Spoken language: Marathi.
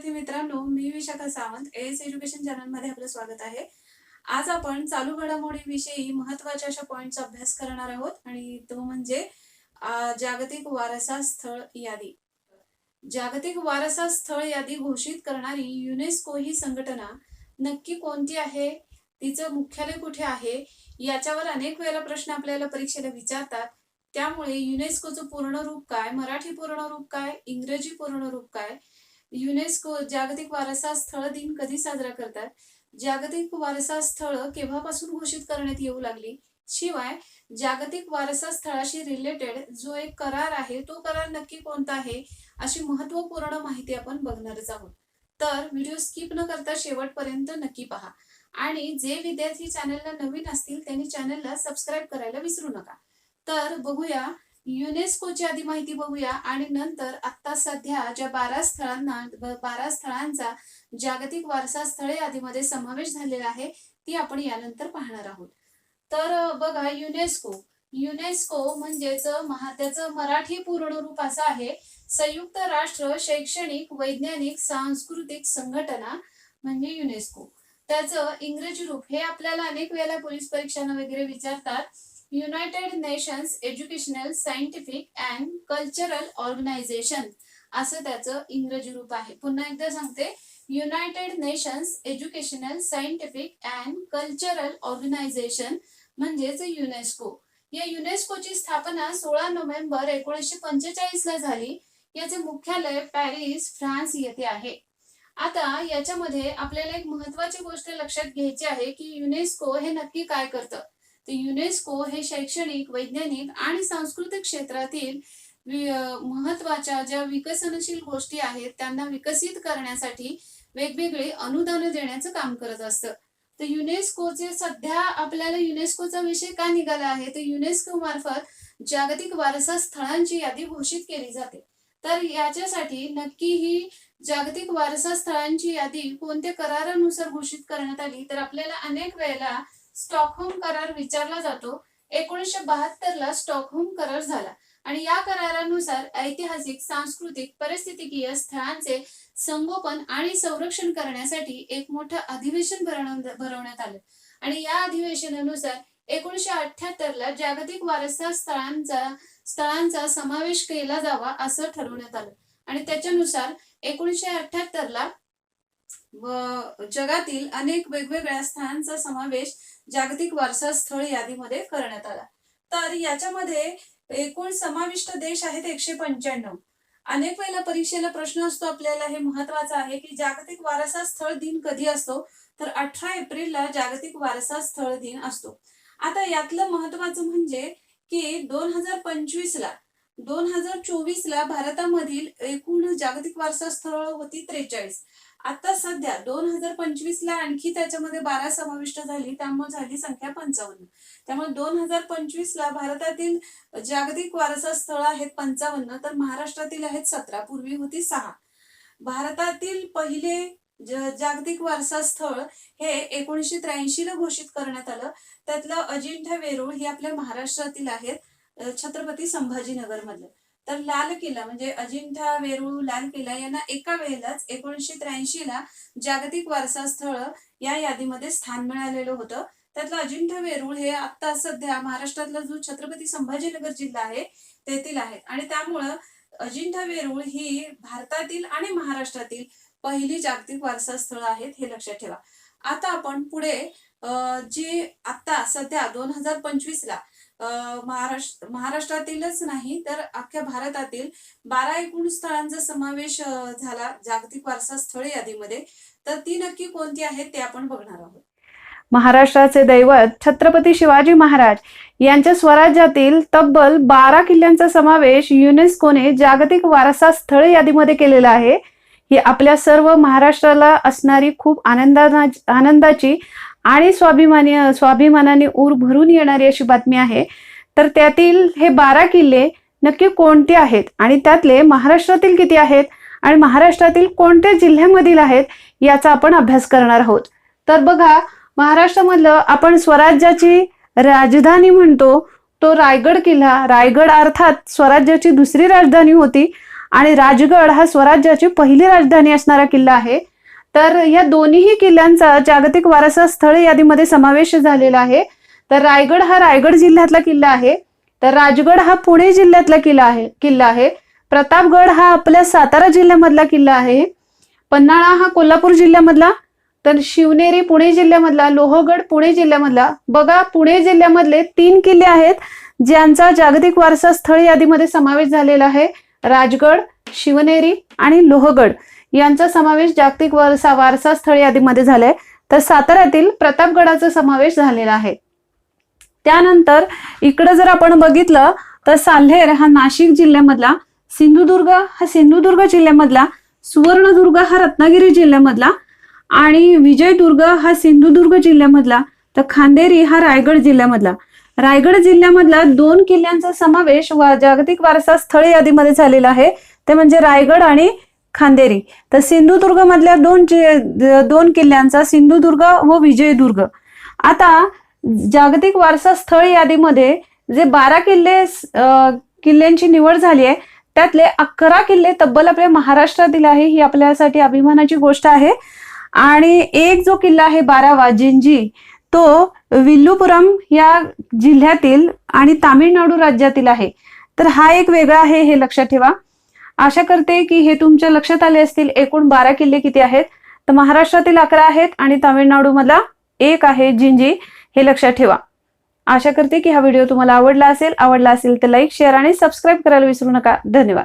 विद्यार्थी मित्रांनो मी विशाखा सावंत एस एज्युकेशन चॅनलमध्ये आपलं स्वागत आहे. आज आपण चालू घडामोडीविषयी महत्त्वाच्या अशा पॉइंटचा अभ्यास करणार आहोत आणि तो म्हणजे जागतिक वारसा स्थळ यादी. जागतिक वारसा स्थळ यादी घोषित करणारी युनेस्को ही संघटना नक्की कोणती आहे? तिचं मुख्यालय कुठे आहे? याच्यावर अनेक वेळेला प्रश्न आपल्याला परीक्षेला विचारतात. त्यामुळे युनेस्कोचं पूर्ण रूप काय? मराठी पूर्ण रूप काय? इंग्रजी पूर्ण रूप काय? युनेस्को जागतिक वारसा स्थळ दिन कधी साजरा करतात? जागतिक वारसा स्थळ केव्हापासून घोषित करण्यात येऊ लागली? शिवाय जागतिक वारसा स्थळाशी रिलेटेड जो एक करार आहे तो करार नक्की कोणता आहे? अशी महत्त्वपूर्ण माहिती आपण बघणारच आहोत. तर व्हिडिओ स्किप न करता शेवटपर्यंत नक्की पहा. आणि जे विद्यार्थी चॅनलला नवीन असतील त्यांनी चॅनलला सबस्क्राईब करायला विसरू नका. तर बघूया युनेस्कोची आधी माहिती बघूया. आणि नंतर आता सध्या ज्या बारा स्थळांना बारा स्थळांचा जागतिक वारसा स्थळे यादीमध्ये समावेश झालेला आहे ती आपण यानंतर पाहणार आहोत. तर बघा युनेस्को. युनेस्को म्हणजेच महा त्याचं मराठी पूर्ण रूप असं आहे. संयुक्त राष्ट्र शैक्षणिक वैज्ञानिक सांस्कृतिक संघटना म्हणजे युनेस्को. त्याचं इंग्रजी रूप हे आपल्याला अनेक वेळेला पोलीस परीक्षांना वगैरे विचारतात. United nations educational scientific and cultural organisation असं त्याचं इंग्रजी रूप आहे. पुन्हा एकदा सांगते. United nations educational scientific and cultural organisation म्हणजेच युनेस्को या युनेस्कोची स्थापना सोळा नोव्हेंबर एकोणीसशे पंचेचाळीस ला झाली. याचे मुख्यालय पॅरिस फ्रान्स येथे आहे. आता याच्यामध्ये आपल्याला एक महत्वाची गोष्ट लक्षात घ्यायची आहे की युनेस्को हे नक्की काय करतं? तर युनेस्को हे शैक्षणिक वैज्ञानिक आणि सांस्कृतिक क्षेत्रातील महत्त्वाच्या ज्या विकसनशील गोष्टी आहेत त्यांना विकसित करण्यासाठी वेगवेगळे अनुदान देण्याचं काम करत असतं. तर युनेस्कोचे सध्या आपल्याला युनेस्कोचा विषय का निघाला आहे? तर युनेस्को मार्फत जागतिक वारसा स्थळांची यादी घोषित केली जाते. तर याच्यासाठी नक्की ही जागतिक वारसा स्थळांची यादी कोणत्या करारानुसार घोषित करण्यात आली? तर आपल्याला अनेक वेळेला स्टॉकहोम करार विचारला जातो. एकोणीसशे बहात्तर ला स्टॉकहोम करार झाला. आणि या करारानुसार ऐतिहासिक सांस्कृतिक परिस्थितीकीय स्थळांचे संगोपन आणि संरक्षण करण्यासाठी एक मोठं अधिवेशन भरवण्यात आलं. आणि या अधिवेशनानुसार एकोणीसशे अठ्याहत्तर ला जागतिक वारसा स्थळांचा स्थळांचा समावेश केला जावा असं ठरवण्यात आलं. आणि त्याच्यानुसार एकोणीसशे अठ्याहत्तर ला जगातील अनेक वेगवेगळ्या स्थळांचा समावेश जागतिक वारसा स्थळ यादीमध्ये करण्यात आला. तर याच्यामध्ये एकूण समाविष्ट देश आहेत एकशे पंच्याण्णव. अनेक वेळेला परीक्षेला प्रश्न असतो आपल्याला. हे महत्वाचं आहे की जागतिक वारसा स्थळ दिन कधी असतो? तर अठरा एप्रिलला जागतिक वारसा स्थळ दिन असतो. आता यातलं महत्वाचं म्हणजे की दोन हजार पंचवीस ला दोन हजार चोवीस ला भारतामधील एकूण जागतिक वारसा स्थळ होती त्रेचाळीस. आता सध्या दोन हजार पंचवीस ला आणखी त्याच्यामध्ये बारा समाविष्ट झाली त्यामुळे झाली संख्या पंचावन्न. त्यामुळे दोन हजार पंचवीस ला भारतातील जागतिक वारसा स्थळ आहेत पंचावन्न तर महाराष्ट्रातील आहेत सतरा पूर्वी होती सहा. भारतातील पहिले जागतिक वारसा स्थळ हे एकोणीसशे त्र्याऐंशी ला घोषित करण्यात आलं. त्यातलं अजिंठा वेरूळ हे आपल्या महाराष्ट्रातील आहेत छत्रपती संभाजीनगर मधलं तर लाल किल्ला म्हणजे अजिंठा वेरूळ लाल किल्ला यांना एका वेळेलाच एकोणीसशे त्र्याऐंशी ला जागतिक वारसा स्थळ या यादीमध्ये स्थान मिळालेलं होतं. त्यातलं अजिंठा वेरूळ हे आता सध्या महाराष्ट्रातला जो छत्रपती संभाजीनगर जिल्हा आहे तेथील आहे आणि त्यामुळं अजिंठा वेरूळ ही भारतातील आणि महाराष्ट्रातील पहिली जागतिक वारसा स्थळ आहेत हे लक्षात ठेवा. आता आपण पुढे जे जी आता सध्या दोन हजार पंचवीस ला महाराष्ट्र महाराष्ट्रातीलच नाही तर अख्ख्या भारतातील बारा एकूण स्थळांचा समावेश झाला जागतिक वारसा स्थळ यादीमध्ये. तर ती नक्की कोणती आहेत ते आपण बघणार आहोत. महाराष्ट्राचे दैवत छत्रपती शिवाजी महाराज यांच्या स्वराज्यातील तब्बल बारा किल्ल्यांचा समावेश युनेस्कोने जागतिक वारसा स्थळ यादीमध्ये केलेला आहे. ही आपल्या सर्व महाराष्ट्राला असणारी खूप आनंदा आनंदाची आणि स्वाभिमानी स्वाभिमानाने ऊर भरून येणारी अशी बातमी आहे. तर त्यातील हे बारा किल्ले नक्की कोणते आहेत? आणि त्यातले महाराष्ट्रातील किती आहेत? आणि महाराष्ट्रातील कोणत्या जिल्ह्यामधील आहेत? याचा आपण अभ्यास करणार आहोत. तर बघा महाराष्ट्रामधलं आपण स्वराज्याची राजधानी म्हणतो तो रायगड किल्ला. रायगड अर्थात स्वराज्याची दुसरी राजधानी होती. आणि राजगड हा स्वराज्याची पहिली राजधानी असणारा किल्ला आहे. तर या दोन्हीही किल्ल्यांचा जागतिक वारसा स्थळ यादीमध्ये समावेश झालेला आहे. तर रायगड हा रायगड जिल्ह्यातला किल्ला आहे. तर राजगड हा पुणे जिल्ह्यातला किल्ला आहे किल्ला आहे. प्रतापगड हा आपल्या सातारा जिल्ह्यामधला किल्ला आहे. पन्हाळा हा कोल्हापूर जिल्ह्यामधला. तर शिवनेरी पुणे जिल्ह्यामधला लोहगड पुणे जिल्ह्यामधला. बघा पुणे जिल्ह्यामधले तीन किल्ले आहेत ज्यांचा जागतिक वारसा स्थळ यादीमध्ये समावेश झालेला आहे. राजगड शिवनेरी आणि लोहगड. यांचा समावेश जागतिक वारसा वारसा स्थळ यादीमध्ये झालाय. तर साताऱ्यातील प्रतापगडाचा समावेश झालेला आहे. त्यानंतर इकडं जर आपण बघितलं तर साल्हेर हा नाशिक जिल्ह्यामधला सिंधुदुर्ग हा सिंधुदुर्ग जिल्ह्यामधला सुवर्णदुर्ग हा रत्नागिरी जिल्ह्यामधला आणि विजयदुर्ग हा सिंधुदुर्ग जिल्ह्यामधला तर खांदेरी हा रायगड जिल्ह्यामधला. रायगड जिल्ह्यामधला दोन किल्ल्यांचा समावेश वा जागतिक वारसा स्थळ यादीमध्ये झालेला आहे. ते म्हणजे रायगड आणि खांदेरी. तर सिंधुदुर्गमधल्या दोन दोन किल्ल्यांचा सिंधुदुर्ग व विजयदुर्ग. आता जागतिक वारसा स्थळ यादीमध्ये जे बारा किल्ले किल्ल्यांची निवड झाली आहे त्यातले अकरा किल्ले तब्बल आपल्या महाराष्ट्रातील आहे ही आपल्यासाठी अभिमानाची गोष्ट आहे. आणि एक जो किल्ला आहे बारावा जिंजी तो विल्लुपुरम या जिल्ह्यातील आणि तामिळनाडू राज्यातील आहे. तर हा एक वेगळा आहे हे लक्षात ठेवा. आशा करते की हे तुमच्या लक्षात आले असतील. एकूण बारा किल्ले किती आहेत? तर महाराष्ट्रातील अकरा आहेत आणि तामिळनाडूमधला एक आहे जिंजी हे लक्षात ठेवा. आशा करते की हा व्हिडिओ तुम्हाला आवडला असेल. आवडला असेल तर लाईक शेअर आणि सबस्क्राईब करायला विसरू नका. धन्यवाद.